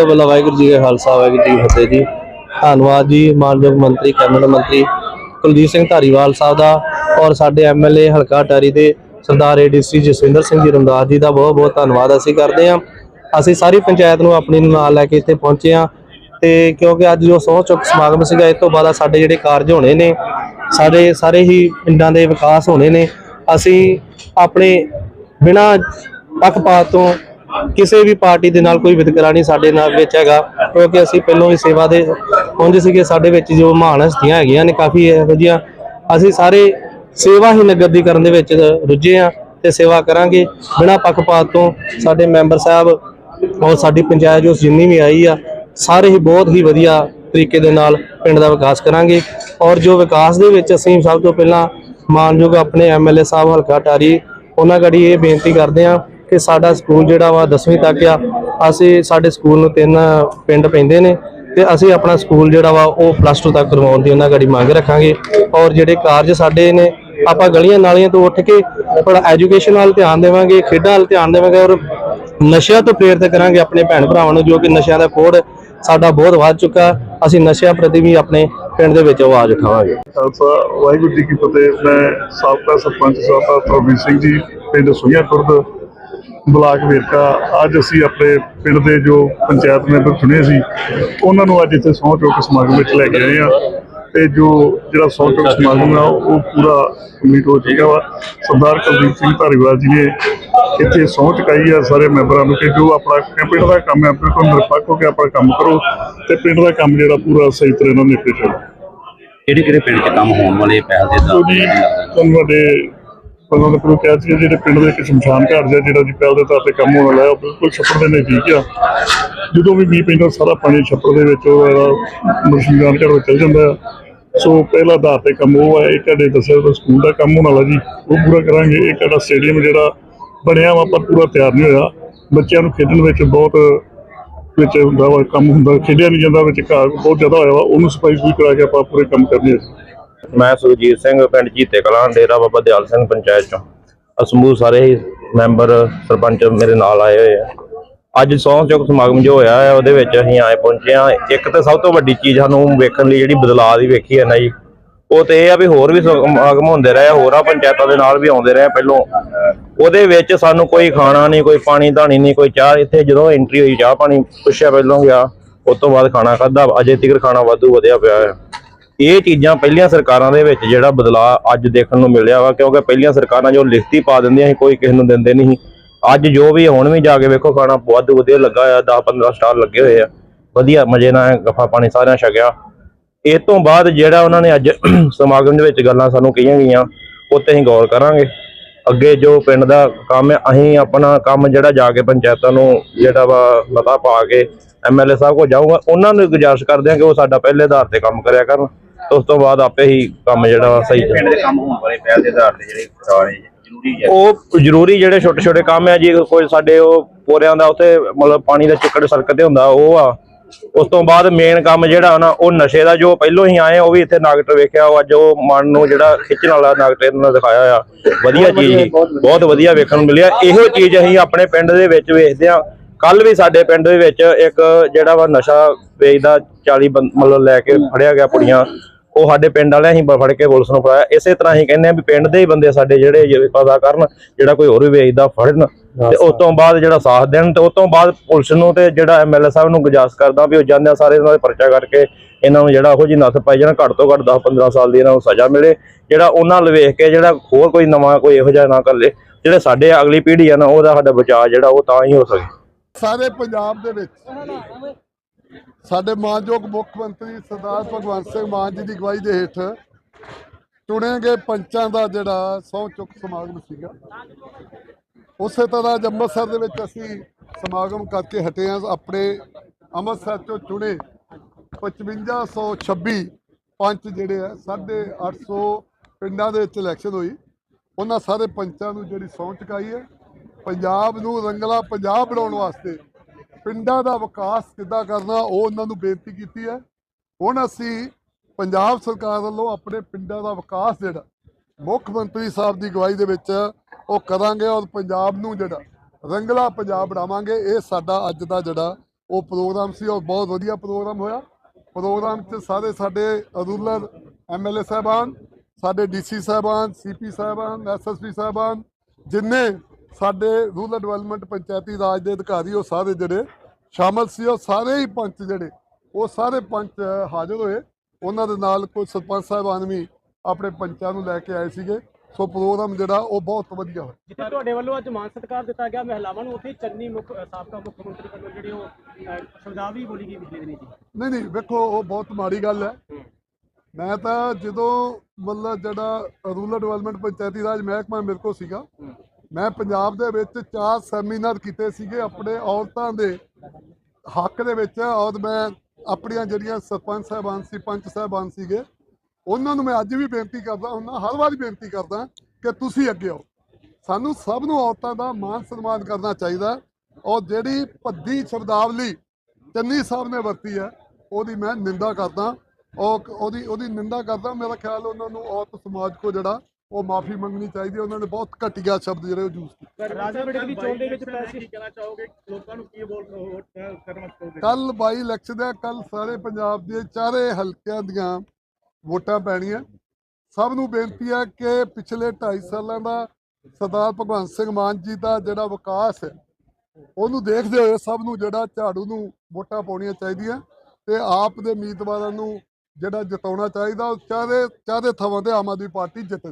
ਵੱਲੋਂ ਵਾਹਿਗੁਰੂ ਜੀ ਕਾ ਖਾਲਸਾ, ਵਾਹਿਗੁਰੂ ਜੀ ਕੀ ਫਤਿਹ ਜੀ। ਧੰਨਵਾਦ ਜੀ, ਮਾਨਯੋਗ ਮੰਤਰੀ ਕੈਬਨਿਟ ਮੰਤਰੀ ਕੁਲਜੀਤ ਸਿੰਘ ਧਾਰੀਵਾਲ ਸਾਹਿਬ ਦਾ ਔਰ ਸਾਡੇ ਐਮਐਲਏ ਹਲਕਾ ਟਾਰੀ ਦੇ ਸਰਦਾਰ ਏਡੀਸੀ ਜਸਵਿੰਦਰ ਸਿੰਘ ਜੀ ਰਮਦਾਸ ਜੀ ਦਾ ਬਹੁਤ ਬਹੁਤ ਧੰਨਵਾਦ ਅਸੀਂ ਕਰਦੇ ਹਾਂ। ਅਸੀਂ ਸਾਰੀ ਪੰਚਾਇਤ ਨੂੰ ਆਪਣੀ ਨੂੰ ਨਾਲ ਲੈ ਕੇ ਇੱਥੇ ਪਹੁੰਚੇ ਹਾਂ ਤੇ ਕਿਉਂਕਿ ਅੱਜ ਜੋ ਸਹੁੰ ਚੁੱਕ ਸਮਾਗਮ ਸੀਗਾ, ਇਸ ਤੋਂ ਬਾਅਦ ਸਾਡੇ ਜਿਹੜੇ ਕਾਰਜ ਹੋਣੇ ਨੇ, ਸਾਡੇ ਸਾਰੇ ਹੀ ਪਿੰਡਾਂ ਦੇ ਵਿਕਾਸ ਹੋਣੇ ਨੇ, ਅਸੀਂ ਆਪਣੇ ਬਿਨਾਂ ਪੱਖਪਾਤ ਤੋਂ ਕਿਸੇ ਵੀ ਪਾਰਟੀ ਦੇ ਨਾਲ ਕੋਈ ਵਿਤਕਰਾ ਨਹੀਂ ਸਾਡੇ ਨਾਲ ਵਿੱਚ ਹੈਗਾ, ਕਿਉਂਕਿ ਅਸੀਂ ਪਹਿਲਾਂ ਵੀ ਸੇਵਾ ਦੇ ਹੁੰਦੇ ਸੀਗੇ, ਸਾਡੇ ਵਿੱਚ ਜੋ ਮਹਾਨ ਹਸਤੀਆਂ ਹੈਗੀਆਂ ਨੇ ਕਾਫੀ ਇਹੋ ਜਿਹੀਆਂ। ਅਸੀਂ ਸਾਰੇ ਸੇਵਾ ਹੀ ਨਗਰ ਦੀ ਕਰਨ ਦੇ ਵਿੱਚ ਰੁੱਝੇ ਆ ਤੇ ਸੇਵਾ ਕਰਾਂਗੇ। ਬਿਨਾਂ ਪੱਖਪਾਤ ਤੋਂ ਸਾਡੇ ਮੈਂਬਰ ਸਾਹਿਬ ਔਰ ਸਾਡੀ ਪੰਚਾਇਤ ਜੋ ਜਿੰਨੀ ਵੀ ਆਈ ਆ, ਸਾਰੇ ਹੀ ਬਹੁਤ ਹੀ ਵਧੀਆ ਤਰੀਕੇ ਦੇ ਨਾਲ ਪਿੰਡ ਦਾ ਵਿਕਾਸ ਕਰਾਂਗੇ। ਔਰ ਜੋ ਵਿਕਾਸ ਦੇ ਵਿੱਚ ਅਸੀਂ ਸਭ ਤੋਂ ਪਹਿਲਾਂ ਮਾਨਯੋਗ ਆਪਣੇ ਐਮਐਲਏ ਸਾਹਿਬ ਹਲਕਾ ਟਾਰੀ, ਉਹਨਾਂ ਗੜੀ ਇਹ ਬੇਨਤੀ ਕਰਦੇ ਆ ਕਿ ਸਾਡਾ ਸਕੂਲ ਜਿਹੜਾ ਵਾ 10ਵੀਂ ਤੱਕ ਆ, ਅਸੀਂ ਸਾਡੇ ਸਕੂਲ ਨੂੰ ਤਿੰਨ ਪਿੰਡ ਪੈਂਦੇ ਨੇ ਤੇ ਅਸੀਂ ਆਪਣਾ ਸਕੂਲ ਜਿਹੜਾ ਵਾ ਉਹ ਪਲੱਸ 2 ਤੱਕ ਕਰਵਾਉਣ ਦੀ ਉਹਨਾਂ ਗੜੀ ਮੰਗ ਰੱਖਾਂਗੇ। ਔਰ ਜਿਹੜੇ ਕਾਰਜ ਸਾਡੇ ਨੇ, ਆਪਾਂ ਗਲੀਆਂ ਨਾਲੀਆਂ ਤੋਂ ਉੱਠ ਕੇ ਥੋੜਾ ਐਜੂਕੇਸ਼ਨ ਵੱਲ ਧਿਆਨ ਦੇਵਾਂਗੇ, ਖੇਡਾਂ ਵੱਲ ਧਿਆਨ ਦੇਵਾਂਗੇ ਔਰ ਨਸ਼ਿਆਂ ਤੋਂ ਪ੍ਰੇਰਿਤ ਕਰਾਂਗੇ ਆਪਣੇ ਭੈਣ ਭਰਾਵਾਂ ਨੂੰ, ਜੋ ਕਿ ਨਸ਼ਿਆਂ ਦਾ ਕੋੜ ਸਾਡਾ ਬਹੁਤ ਵੱਧ ਚੁੱਕਾ। ਅਸੀਂ ਨਸ਼ਿਆਂ ਪ੍ਰਤੀ ਵੀ ਆਪਣੇ ਪਿੰਡ ਦੇ ਵਿੱਚ ਆਵਾਜ਼ ਉਠਾਵਾਂਗੇ। ਖਾਲਸਾ, ਵਾਹਿਗੁਰੂ ਜੀ ਕੀ ਫਤਿਹ। ਮੈਂ ਸਾਬਕਾ ਸਰਪੰਚ ਸਾਹਿਬ ਪ੍ਰਵੀਰ ਸਿੰਘ ਜੀ, ਪਿੰਡ ਸੁਈਆਂ ਖੁਰਦ। ਬਲਾਕ ਵੇਰਕਾ ਅੱਜ ਅਸੀਂ ਆਪਣੇ ਪਿੰਡ ਦੇ ਜੋ ਪੰਚਾਇਤ ਮੈਂਬਰ ਚੁਣੇ ਸੀ ਉਹਨਾਂ ਨੂੰ ਅੱਜ ਇੱਥੇ ਸਹੁੰ ਚੁੱਕ ਸਮਾਗਮ ਵਿੱਚ ਲੈ ਕੇ ਆਏ ਆ ਤੇ ਜੋ ਜਿਹੜਾ ਸਹੁੰ ਚੁੱਕ ਸਮਾਗਮ ਆ ਉਹ ਪੂਰਾ ਕੰਪਲੀਟ ਹੋ ਚੁੱਕਾ ਵਾ। ਸਰਦਾਰ ਕੁਲਦੀਪ ਸਿੰਘ ਧਾਰੀਵਾਲ ਜੀ ਨੇ ਇੱਥੇ ਸਹੁੰ ਚੁਕਾਈ ਆ ਸਾਰੇ ਮੈਂਬਰਾਂ ਨੂੰ ਕਿ ਜੋ ਆਪਣਾ ਪਿੰਡ ਦਾ ਕੰਮ ਹੈ ਬਿਲਕੁਲ ਨਿਰਪੱਖ ਹੋ ਕੇ ਆਪਣਾ ਕੰਮ ਕਰੋ ਤੇ ਪਿੰਡ ਦਾ ਕੰਮ ਜਿਹੜਾ ਪੂਰਾ ਸਹੀ ਤਰ੍ਹਾਂ ਨਾਲ ਨਿਪਟੇ ਚਲੋ ਕਿਹੜੇ ਕਿਹੜੇ ਪਿੰਡ 'ਚ ਕੰਮ ਹੋਣ ਵਾਲੇ ਪਹਿਲ ਦੇ ਜੀ ਤੁਹਾਨੂੰ ਸਾਡੇ ਉਹਨਾਂ ਨੇ ਕਿਹਾ ਸੀ ਜਿਹੜੇ ਪਿੰਡ ਦੇ ਇੱਕ ਸ਼ਮਸ਼ਾਨ ਘਾਟ ਜਿਹਾ ਜਿਹੜਾ ਜੀ ਪਹਿਲ ਦੇ ਤੌਰ ਤੇ ਕੰਮ ਹੋਣ ਵਾਲਾ ਹੈ, ਉਹ ਬਿਲਕੁਲ ਛੱਪੜ ਦੇ ਨਜ਼ਦੀਕ ਆ। ਜਦੋਂ ਵੀ ਮੀਂਹ ਪੈਂਦਾ, ਸਾਰਾ ਪਾਣੀ ਛੱਪੜ ਦੇ ਵਿੱਚ ਉਹ ਇਹਦਾ ਸ਼ਮਸ਼ਾਨ ਘਾਟ ਵਿੱਚ ਚਲ ਜਾਂਦਾ ਆ ਸੋ ਪਹਿਲਾ ਆਧਾਰ ਤੇ ਕੰਮ ਉਹ ਹੈ ਇੱਕ ਸਾਡੇ ਦੱਸਿਆ ਤਾਂ ਸਕੂਲ ਦਾ ਕੰਮ ਹੋਣ ਵਾਲਾ ਜੀ, ਉਹ ਪੂਰਾ ਕਰਾਂਗੇ। ਇੱਕ ਸਾਡਾ ਸਟੇਡੀਅਮ ਜਿਹੜਾ ਬਣਿਆ ਵਾ ਪਰ ਪੂਰਾ ਤਿਆਰ ਨਹੀਂ ਹੋਇਆ। ਬੱਚਿਆਂ ਨੂੰ ਖੇਡਣ ਵਿੱਚ ਬਹੁਤ ਵਿੱਚ ਹੁੰਦਾ ਵਾ, ਕੰਮ ਹੁੰਦਾ, ਖੇਡਿਆ ਨਹੀਂ ਜਾਂਦਾ, ਵਿੱਚ ਘਾਹ ਬਹੁਤ ਜ਼ਿਆਦਾ ਹੋਇਆ ਵਾ, ਉਹਨੂੰ ਸਫ਼ਾਈ ਸੁਫਾਈ ਕਰਾ ਕੇ ਆਪਾਂ ਪੂਰੇ ਕੰਮ ਕਰਨੇ ਆ ਮੈਂ ਸੁਖਜੀਤ ਸਿੰਘ, ਪਿੰਡ ਜੀਤੇ ਕਲਾਂ, ਡੇਰਾ ਬਾਬਾ ਦਿਆਲ ਸਿੰਘ ਪੰਚਾਇਤ ਚੋਂ। ਅਸਮੂਹ ਸਾਰੇ ਹੀ ਮੈਂਬਰ, ਸਰਪੰਚ ਮੇਰੇ ਨਾਲ ਆਏ ਹੋਏ ਆ। ਅੱਜ ਸਹੁੰ ਚੁੱਕ ਸਮਾਗਮ ਜੋ ਹੋਇਆ ਹੈ ਉਹਦੇ ਵਿੱਚ ਅਸੀਂ ਆਏ ਪਹੁੰਚੇ ਆ। ਇੱਕ ਤਾਂ ਸਭ ਤੋਂ ਵੱਡੀ ਚੀਜ਼ ਸਾਨੂੰ ਵੇਖਣ ਲਈ ਜਿਹੜੀ ਬਦਲਾਅ ਦੀ ਵੇਖੀ ਹੈ ਨਾ ਜੀ, ਉਹ ਤੇ ਇਹ ਆ ਵੀ ਹੋਰ ਵੀ ਸਮਾਗਮ ਹੁੰਦੇ ਰਹੇ ਹੋਰਾਂ ਪੰਚਾਇਤਾਂ ਦੇ ਨਾਲ ਵੀ ਆਉਂਦੇ ਰਹੇ ਪਹਿਲੋਂ। ਉਹਦੇ ਵਿੱਚ ਸਾਨੂੰ ਕੋਈ ਖਾਣਾ ਨਹੀਂ, ਕੋਈ ਪਾਣੀ ਧਾਣੀ ਨਹੀਂ, ਕੋਈ ਚਾਹ, ਇੱਥੇ ਜਦੋਂ ਐਂਟਰੀ ਹੋਈ ਚਾਹ ਪਾਣੀ, ਪੁੱਛਿਆ ਪਹਿਲੋਂ ਗਿਆ ਉਸ ਤੋਂ ਬਾਅਦ ਖਾਣਾ ਖਾਦਾ ਅਜੇ ਤੀਕਰ ਖਾਣਾ ਵਾਧੂ ਵਧਿਆ ਪਿਆ ਹੈ ਇਹ ਚੀਜ਼ਾਂ ਪਹਿਲੀਆਂ ਸਰਕਾਰਾਂ ਦੇ ਵਿੱਚ ਜਿਹੜਾ ਬਦਲਾਅ ਅੱਜ ਦੇਖਣ ਨੂੰ ਮਿਲਿਆ ਵਾ, ਕਿਉਂਕਿ ਪਹਿਲੀਆਂ ਸਰਕਾਰਾਂ ਜੋ ਲਿਖਤੀ ਪਾ ਦਿੰਦੀਆਂ ਸੀ, ਕੋਈ ਕਿਸੇ ਨੂੰ ਦਿੰਦੇ ਨਹੀਂ ਸੀ। ਅੱਜ ਜੋ ਵੀ ਹੁਣ ਵੀ ਜਾ ਕੇ ਵੇਖੋ, ਖਾਣਾ ਬਹੁਤ ਵਧੀਆ ਲੱਗਾ ਆ 10 15 ਸਟਾਲ ਲੱਗੇ ਹੋਏ ਆ। ਵਧੀਆ ਮਜ਼ੇ ਨਾਲ ਗੱਫਾ ਪਾਣੀ ਸਾਰਿਆਂ ਛਕਿਆ। ਇਹ ਤੋਂ ਬਾਅਦ ਜਿਹੜਾ ਉਹਨਾਂ ਨੇ ਅੱਜ ਸਮਾਗਮ ਦੇ ਵਿੱਚ ਗੱਲਾਂ ਸਾਨੂੰ ਕਹੀਆਂ ਗਈਆਂ ਉਹ ਤੇ ਅਸੀਂ ਗੌਰ ਕਰਾਂਗੇ। ਅੱਗੇ ਜੋ ਪਿੰਡ ਦਾ ਕੰਮ ਹੈ, ਅਸੀਂ ਆਪਣਾ ਕੰਮ ਜਿਹੜਾ ਜਾ ਕੇ ਪੰਚਾਇਤਾਂ ਨੂੰ ਜਿਹੜਾ ਵਾ ਮਤਾ ਪਾ ਕੇ ਐਮਐਲਏ ਸਾਹਿਬ ਕੋਲ ਜਾਊਗਾ। ਉਹਨਾਂ ਨੂੰ ਗੁਜ਼ਾਰਿਸ਼ ਕਰਦੇ ਹਾਂ ਕਿ ਉਹ ਸਾਡਾ ਪਹਿਲੇ ਆਧਾਰ ਤੇ ਕੰਮ ਕਰਿਆ ਕਰਨ। ਉਸ ਤੋਂ ਬਾਅਦ ਆਪੇ ਹੀ ਕੰਮ ਜਿਹੜਾ ਵਾ ਸਹੀ ਪਿੰਡ ਦੇ ਕੰਮ ਹੋਣ ਵਾਲੇ ਪਹਿਲ ਦੇ ਆਧਾਰ ਤੇ ਜਿਹੜੇ ਜ਼ਰੂਰੀ ਹੈ ਉਹ ਜ਼ਰੂਰੀ ਜਿਹੜੇ ਛੋਟੇ ਛੋਟੇ ਕੰਮ ਹੈ ਜੀ ਕੋਈ ਸਾਡੇ ਉਹ ਪੋਰਿਆਂ ਦਾ ਉੱਥੇ ਮਤਲਬ ਪਾਣੀ ਦਾ ਚਿੱਕੜ ਸੜਕ ਤੇ ਹੁੰਦਾ ਉਹ ਆ। ਉਸ ਤੋਂ ਬਾਅਦ ਮੇਨ ਕੰਮ ਜਿਹੜਾ ਨਾ ਉਹ ਨਸ਼ੇ ਦਾ ਜੋ ਪਹਿਲੋਂ ਹੀ ਆਏ ਉਹ ਵੀ ਇੱਥੇ ਨਾਗਟਰ ਵੇਖਿਆ ਉਹ ਅੱਜ ਉਹ ਮਨ ਨੂੰ ਜਿਹੜਾ ਖਿੱਚਣ ਵਾਲਾ ਨਾਗਟਰ ਇਹਨਾਂ ਨੇ ਦਿਖਾਇਆ ਆ। ਵਧੀਆ ਚੀਜ਼ ਸੀ ਬਹੁਤ ਵਧੀਆ ਵੇਖਣ ਨੂੰ ਮਿਲਿਆ। ਇਹੋ ਚੀਜ਼ ਅਸੀਂ ਆਪਣੇ ਪਿੰਡ ਦੇ ਵਿੱਚ ਵੇਖਦੇ ਆ। ਕੱਲ ਵੀ ਸਾਡੇ ਪਿੰਡ ਦੇ ਵਿੱਚ ਇੱਕ ਜਿਹੜਾ ਵਾ ਨਸ਼ਾ ਵੇਚਦਾ 40 ਬੰਦ- ਮਤਲਬ ਲੈ ਕੇ ਫੜਿਆ ਗਿਆ ਪੁੜੀਆਂ ਉਹ ਸਾਡੇ ਪਿੰਡ ਵਾਲਿਆਂ ਹੀ ਫੜ ਕੇ ਪੁਲਿਸ ਨੂੰ ਫੜਾਇਆ। ਇਸੇ ਤਰ੍ਹਾਂ ਹੀ ਕਹਿੰਦੇ ਆ ਵੀ ਪਿੰਡ ਦੇ ਹੀ ਬੰਦੇ ਸਾਡੇ ਜਿਹੜੇ ਪਤਾ ਕਰਨ ਜਿਹੜਾ ਕੋਈ ਹੋਰ ਵੀ ਵੇਚਦਾ ਫੜਨ। ਤੇ ਉਸ ਤੋਂ ਬਾਅਦ ਜਿਹੜਾ ਸਾਥ ਦੇਣ ਤੇ ਉਸ ਤੋਂ ਬਾਅਦ ਪੁਲਿਸ ਨੂੰ ਤੇ ਜਿਹੜਾ ਐਮਐਲਏ ਸਾਹਿਬ ਨੂੰ ਗੁਜਾਰਿਸ਼ ਕਰਦਾ ਵੀ ਉਹ ਜਾਂਦਿਆਂ ਸਾਰੇ ਇਹਨਾਂ ਦੇ ਪਰਚਾ ਕਰਕੇ ਇਹਨਾਂ ਨੂੰ ਜਿਹੜਾ ਉਹੋ ਜੀ ਨੱਥ ਪਾਈ ਜਾਣਾ ਘੱਟ ਤੋਂ ਘੱਟ 10 15 ਸਾਲ ਦੀ ਇਹਨਾਂ ਨੂੰ ਸਜ਼ਾ ਮਿਲੇ। ਜਿਹੜਾ ਉਹਨਾਂ ਨੂੰ ਵੇਖ ਕੇ ਜਿਹੜਾ ਹੋਰ ਕੋਈ ਨਵਾਂ ਕੋਈ ਇਹੋ ਜਿਹਾ ਨਾ ਕਰ ਲੇ ਜਿਹੜੇ ਸਾਡੇ ਅਗਲੀ ਪੀੜ੍ਹੀ ਆ ਨਾ ਉਹਦਾ ਸਾਡਾ ਬਚਾਅ ਜਿਹੜਾ ਉਹ ਤਾਂ ਹੀ ਹੋ ਸਕੇ। ਸਾਰੇ ਪੰਜਾਬ ਦੇ ਵਿੱਚ ਸਾਡੇ ਮਾਨਯੋਗ ਮੁੱਖ ਮੰਤਰੀ ਸਰਦਾਰ ਭਗਵੰਤ ਸਿੰਘ ਮਾਨ ਜੀ ਦੀ ਅਗਵਾਈ ਦੇ ਹੇਠ ਚੁਣੇ ਗਏ ਪੰਚਾਂ ਦਾ ਜਿਹੜਾ ਸਹੁੰ ਚੁੱਕ ਸਮਾਗਮ ਸੀਗਾ। ਉਸੇ ਤਰ੍ਹਾਂ ਅੱਜ ਅੰਮ੍ਰਿਤਸਰ ਦੇ ਵਿੱਚ ਅਸੀਂ ਸਮਾਗਮ ਕਰਕੇ ਹਟੇ ਹਾਂ। ਆਪਣੇ ਅੰਮ੍ਰਿਤਸਰ ਤੋਂ ਚੁਣੇ 5526 ਪੰਚ ਜਿਹੜੇ ਆ 850 ਪਿੰਡਾਂ ਦੇ ਵਿੱਚ ਇਲੈਕਸ਼ਨ ਹੋਈ। ਉਹਨਾਂ ਸਾਰੇ ਪੰਚਾਂ ਨੂੰ ਜਿਹੜੀ ਸਹੁੰ ਚੁਕਾਈ ਹੈ। ਪੰਜਾਬ ਨੂੰ ਰੰਗਲਾ ਪੰਜਾਬ ਬਣਾਉਣ ਵਾਸਤੇ ਪਿੰਡਾਂ ਦਾ ਵਿਕਾਸ ਕਿੱਦਾਂ ਕਰਨਾ, ਉਹ ਉਹਨਾਂ ਨੂੰ ਬੇਨਤੀ ਕੀਤੀ ਹੈ। ਹੁਣ ਅਸੀਂ ਪੰਜਾਬ ਸਰਕਾਰ ਵੱਲੋਂ ਆਪਣੇ ਪਿੰਡਾਂ ਦਾ ਵਿਕਾਸ ਜਿਹੜਾ ਮੁੱਖ ਮੰਤਰੀ ਸਾਹਿਬ ਦੀ ਅਗਵਾਈ ਦੇ ਵਿੱਚ ਉਹ ਕਰਾਂਗੇ ਔਰ ਪੰਜਾਬ ਨੂੰ ਜਿਹੜਾ ਰੰਗਲਾ ਪੰਜਾਬ ਬਣਾਵਾਂਗੇ। ਇਹ ਸਾਡਾ ਅੱਜ ਦਾ ਜਿਹੜਾ ਉਹ ਪ੍ਰੋਗਰਾਮ ਸੀ ਔਰ ਬਹੁਤ ਵਧੀਆ ਪ੍ਰੋਗਰਾਮ ਹੋਇਆ। ਪ੍ਰੋਗਰਾਮ 'ਚ ਸਾਰੇ ਸਾਡੇ ਰੂਰਲ ਐਮਐਲਏ ਸਾਹਿਬਾਨ, ਸਾਡੇ ਡੀਸੀ ਸਾਹਿਬਾਨ ਸੀਪੀ ਸਾਹਿਬਾਨ ਐਸਐਸਪੀ ਸਾਹਿਬਾਨ, ਜਿੰਨੇ ਸਾਡੇ ਰੂਰਲ ਡਿਵੈਲਪਮੈਂਟ ਪੰਚਾਇਤੀ ਰਾਜ ਦੇ ਅਧਿਕਾਰੀ ਉਹ ਸਾਰੇ ਜਿਹੜੇ ਸ਼ਾਮਲ ਸੀ ਉਹ ਸਾਰੇ ਹੀ ਪੰਚ ਜਿਹੜੇ ਉਹ ਸਾਰੇ ਪੰਚ ਹਾਜ਼ਰ ਹੋਏ। ਉਹਨਾਂ ਦੇ ਨਾਲ ਕੋਈ ਸਰਪੰਚ ਸਾਹਿਬਾਨ ਵੀ ਆਪਣੇ ਪੰਚਾਂ ਨੂੰ ਲੈ ਕੇ ਆਏ ਸੀਗੇ। ਸੋ ਪ੍ਰੋਗਰਾਮ ਜਿਹੜਾ ਉਹ ਬਹੁਤ ਵਧੀਆ ਹੋਇਆ। ਜਿੱਥੇ ਤੁਹਾਡੇ ਵੱਲੋਂ ਅੱਜ ਮਾਨ ਸਤਿਕਾਰ ਦਿੱਤਾ ਗਿਆ ਮਹਿਲਾਵਾਂ ਨੂੰ ਉੱਥੇ ਚੰਨੀ ਮੁੱਖ ਸਾਬਕਾ ਮੁੱਖ ਮੰਤਰੀ ਵੱਲੋਂ ਜਿਹੜੇ ਉਹ ਅ, ਸ਼ਬਦਾਵਲੀ ਬੋਲੀ ਗਈ ਪਿਛਲੇ ਦਿਨੀ ਜੀ ਨਹੀਂ ਨਹੀਂ ਵੇਖੋ ਉਹ ਬਹੁਤ ਮਾੜੀ ਗੱਲ ਹੈ। ਮੈਂ ਤਾਂ ਜਦੋਂ ਮਤਲਬ ਜਿਹੜਾ ਰੂਰਲ ਡਿਵੈਲਪਮੈਂਟ ਪੰਚਾਇਤੀ ਰਾਜ ਮਹਿਕਮਾ ਮੇਰੇ ਕੋਲ ਸੀਗਾ ਮੈਂ ਪੰਜਾਬ ਦੇ ਵਿੱਚ ਚਾਰ ਸੈਮੀਨਾਰ ਕੀਤੇ ਸੀਗੇ ਆਪਣੇ ਔਰਤਾਂ ਦੇ ਹੱਕ ਦੇ ਵਿੱਚ ਔਰ ਮੈਂ ਆਪਣੀਆਂ ਜਿਹੜੀਆਂ ਸਰਪੰਚ ਸਾਹਿਬਾਨ ਸੀ, ਪੰਚ ਸਾਹਿਬਾਨ ਸੀਗੇ, ਉਹਨਾਂ ਨੂੰ ਮੈਂ ਅੱਜ ਵੀ ਬੇਨਤੀ ਕਰਦਾ, ਉਹਨਾਂ ਹਰ ਵਾਰ ਬੇਨਤੀ ਕਰਦਾ ਕਿ ਤੁਸੀਂ ਅੱਗੇ ਆਓ। ਸਾਨੂੰ ਸਭ ਨੂੰ ਔਰਤਾਂ ਦਾ ਮਾਨ ਸਨਮਾਨ ਕਰਨਾ ਚਾਹੀਦਾ ਔਰ ਜਿਹੜੀ ਭੱਦੀ ਸ਼ਬਦਾਵਲੀ ਚੰਨੀ ਸਾਹਿਬ ਨੇ ਵਰਤੀ ਹੈ, ਉਹਦੀ ਮੈਂ ਨਿੰਦਾ ਕਰਦਾ ਔਰ ਉਹਦੀ ਉਹਦੀ ਨਿੰਦਾ ਕਰਦਾ, ਮੇਰਾ ਖਿਆਲ ਉਹਨਾਂ ਨੂੰ ਔਰਤ ਸਮਾਜ ਕੋ ਜਿਹੜਾ ਉਹ ਮਾਫੀ ਮੰਗਣੀ ਚਾਹੀਦੀ ਹੈ। ਉਹਨਾਂ ਨੇ ਬਹੁਤ ਘਟੀਆ ਸ਼ਬਦ ਜਿਹੜੇ ਉਹ ਯੂਜ਼ ਕੀਤੇ। ਰਾਜਾ ਵੜਿੰਗ ਦੀ ਚੋਣ ਦੇ ਵਿੱਚ ਪੈਸੇ ਕਹਿਣਾ ਚਾਹੋਗੇ? ਲੋਕਾਂ ਨੂੰ ਕੀ ਬੋਲ ਕਰਨਾ ਚਾਹੋਗੇ? ਕੱਲ ਬਾਈ ਇਲੈਕਸ਼ਨ ਹੈ ਕੱਲ ਸਾਰੇ ਪੰਜਾਬ ਦੇ ਚਾਰੇ ਹਲਕਿਆਂ ਦੀਆਂ ਵੋਟਾਂ ਪੈਣੀਆਂ। ਸਭ ਨੂੰ ਬੇਨਤੀ ਹੈ ਕਿ ਪਿਛਲੇ 2.5 ਸਾਲਾਂ ਦਾ ਸਰਦਾਰ ਭਗਵੰਤ ਸਿੰਘ ਮਾਨ ਜੀ ਦਾ ਜਿਹੜਾ ਵਿਕਾਸ ਹੈ ਉਹਨੂੰ ਦੇਖਦੇ ਹੋਏ ਸਭ ਨੂੰ ਜਿਹੜਾ ਝਾੜੂ ਨੂੰ ਵੋਟਾਂ ਪਾਉਣੀਆਂ ਚਾਹੀਦੀਆਂ ਤੇ ਆਪ ਦੇ ਉਮੀਦਵਾਰਾਂ ਨੂੰ ਜਿਹੜਾ ਜਿਤਾਉਣਾ ਚਾਹੀਦਾ ਉਹ ਚਾਰੇ ਚਾਰੇ ਥਾਵਾਂ ਤੇ ਆਮ ਆਦਮੀ ਪਾਰਟੀ ਜਿੱਤੇ